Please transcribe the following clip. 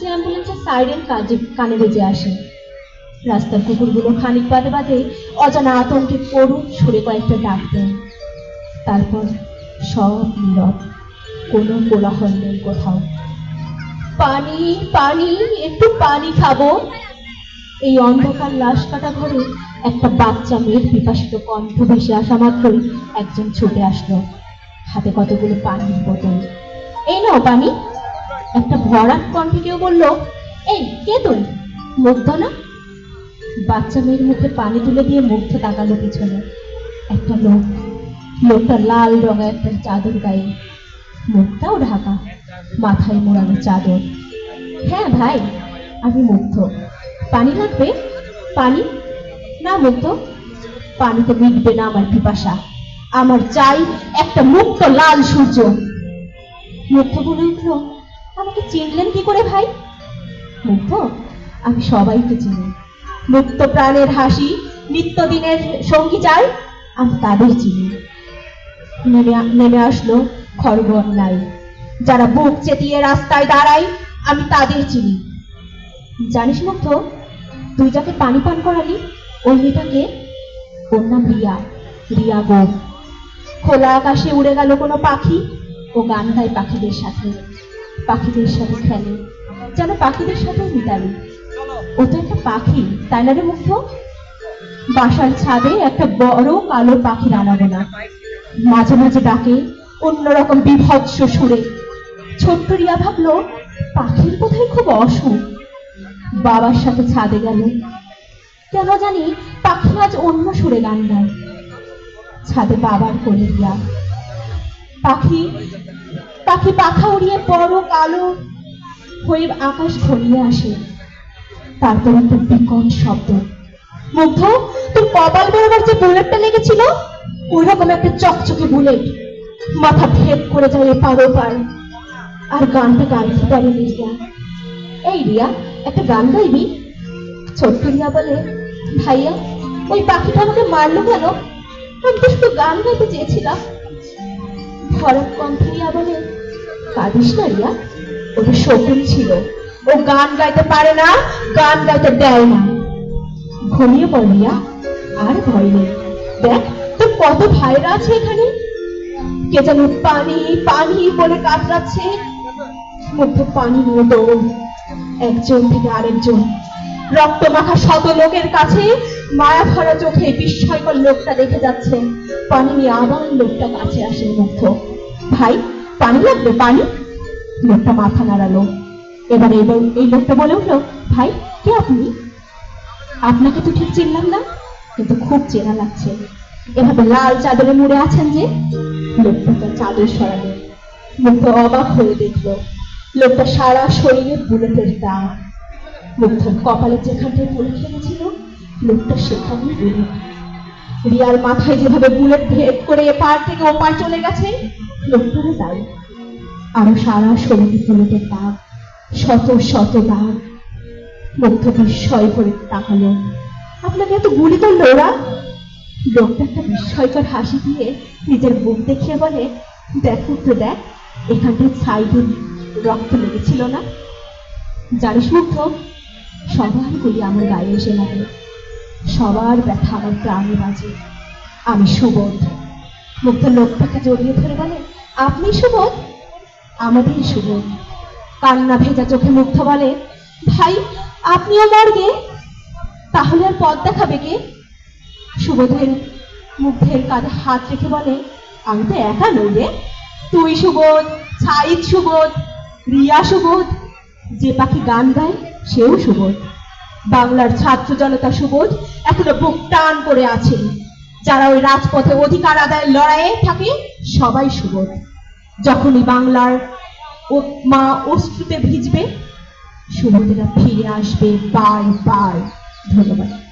যে অ্যাম্বুলেন্সের সাইরেন কাজে, কানে বেজে আসে। রাস্তার কুকুরগুলো খানিক বাদে বাদে অজানা আতঙ্কে করুণ সুরে কয়েকটা ডাক দেয় তারপর সব নীরব, কোনো কোলাহল নেই কোথাও। পানি পানি, একটু পানি খাব। এই অন্ধকার লাশ কাটা ঘরে একটা বাচ্চা মেয়ের বিপাসিত কণ্ঠ ভেসে আসা মাত্রই একজন ছুটে আসলো। হাতে কতগুলো পানির বোতল। এই নাও পানি। একটা ভরাট কণ্ঠে কেউ বলল, এই, কে তুই মুগ্ধ না? বাচ্চা মেয়ের মুখে পানি তুলে দিয়ে মুগ্ধ তাকালো পিছনে। একটা লোক, লোকটা লাল রঙের একটা চাদর গায়ে। মুখটাও ঢাকা, মাথায় মোড়ানো চাদর। হ্যাঁ ভাই, আমি মুগ্ধ। পানি লাগবে? পানি? না মুগ্ধ। পানি তো মিটবে না আমার পিপাসা। আমার চাই একটা মুক্ত লাল সূর্য। মুগ্ধ বলে উঠল আমাকে চিনলেন কি করে ভাই? মুগ্ধ? আমি সবাইকে চিনি। মুক্ত প্রাণের হাসি, নিত্যদিনের সঙ্গী চাই আমি তাদের চিনি। নেমে আসলো খড়গ নাই যারা বুক চেতিয়ে রাস্তায় দাঁড়ায়, আমি তাদের চিনি। জানিস মুগ্ধ, তুই যাকে পানি পান করালি, ওই মেয়েটাকে? ওর নাম রিয়া রিয়া গো খোলা আকাশে উড়ে গেল কোনো পাখি, ও গান গায় পাখিদের সাথে। পাখিদের সাথে খেলে। যেন পাখিদের সাথে মিতালি। ও তো একটা পাখি, তাই না রে মুগ্ধ? বাসার ছাদে একটা বড় কালো পাখি আনাবো না মাঝে মাঝে ডাকে অন্যরকম বিভৎস সুরে। ছোট্ট রিয়া ভাবলো, পাখির কোথায় খুব অসুখ। বাবার সাথে ছাদে গেল। কেন জানি পাখি আজ অন্য সুরে গান গায়। ছাদে বাবার কোলে রিয়া। পাখি পাখি পাখা উড়িয়ে বড় কালো হয়ে আকাশ ঘনিয়ে আসে। তারপর একটা বিকট শব্দ। মুগ্ধ, তোর কপাল বেরোবার যে বুলেটটা লেগেছিল ওই রকম একটা চকচকে বুলেট। মাথা ভেদ করে যায় পারো ওপার। আর গানটা গাইতে পারে রিয়া এই রিয়া, একটা গান গাইবি? ছোট্ট রিয়া বলে, ভাইয়া, ওই পাখিটা আমাকে মারলো কেন? আমি তো শুধু গান গাইতে চেয়েছিলাম। ভরত কণ্ঠে রিয়া বলে কাঁদিস না রিয়া ওটা শকুন ছিল। ও গান গাইতে পারে না, গান গাইতে দেয় না। ঘুমিয়ে আর ভয় নেই। দেখ কত ভাইরা আছে এখানে? কে যেন পানি পানি বলে কাতরাচ্ছে। মধ্যে পানি নিয়ে দৌড়। একজন থেকে আরেকজন। রক্ত মাখা শত লোকের কাছে মায়া ভরা চোখে বিস্ময়কর লোকটা দেখে যাচ্ছে। পানি নিয়ে আবার লোকটা কাছে আসে মুগ্ধ। ভাই, পানি লাগবে, পানি? লোকটা মাথা নাড়ালো। এবার এই লোকটা বলে উঠল, ভাই, কে আপনি? আপনাকে তো ঠিক চিনলাম না, কিন্তু খুব চেনা লাগছে। এভাবে লাল চাদরে মুড়ে আছেন যে? লোকটা চাদর সরালো। মুগ্ধ অবাক হয়ে দেখল, লোকটা সারা শরীরে বুলেটের দাগ। মুগ্ধ কপালে যেখানটায় বুলেট লেগেছিল লোকটা সেখানেই বুলেট রিয়ার মাথায় যেভাবে বুলেট ভেদ করে এপার থেকে ওপার চলে গেছে, লোকটারও তাই আরও সারা শরীরে বুলেটের দাগ, শত শত দাগ। মুগ্ধ বিস্ময় করে তাকালো। আপনাকে এত গুলি করল ওরা? লোকটা একটা বিস্ময়কর হাসি দিয়ে নিজের বুক দেখিয়ে বলে, দেখো তো দেখ এখানটায় সাইডে রক্ত লেগেছিল না? জানিস মুগ্ধ, সবার গুলি আমার গায়ে এসে লাগে। সবার ব্যথা আমার প্রাণে বাজে। আমি সুবোধ। মুগ্ধ লোকটাকে জড়িয়ে ধরে বলে, আপনি সুবোধ? আমাদের সুবোধ। কান্না ভেজা চোখে মুগ্ধ বলে, ভাই, আপনিও মর্গে তাহলে আর পথ দেখাবে কে? সুবোধের মুগ্ধের কাঁধে হাত রেখে বলে, আমি তো একা নই রে। তুই সুবোধ, ছাইদ সুবোধ, রিয়া সুবোধ, যে পাখি গান গায়, সেও সুবোধ। বাংলার ছাত্র জনতা সুবোধ এখনও বুক টান করে আছেন। যারা ওই রাজপথে অধিকার আদায়ের লড়াইয়ে থাকে, সবাই সুবোধ। যখনই বাংলার মা অশ্রুতে ভিজবে, সুবোধেরা ফিরে আসবে বার বার ধন্যবাদ।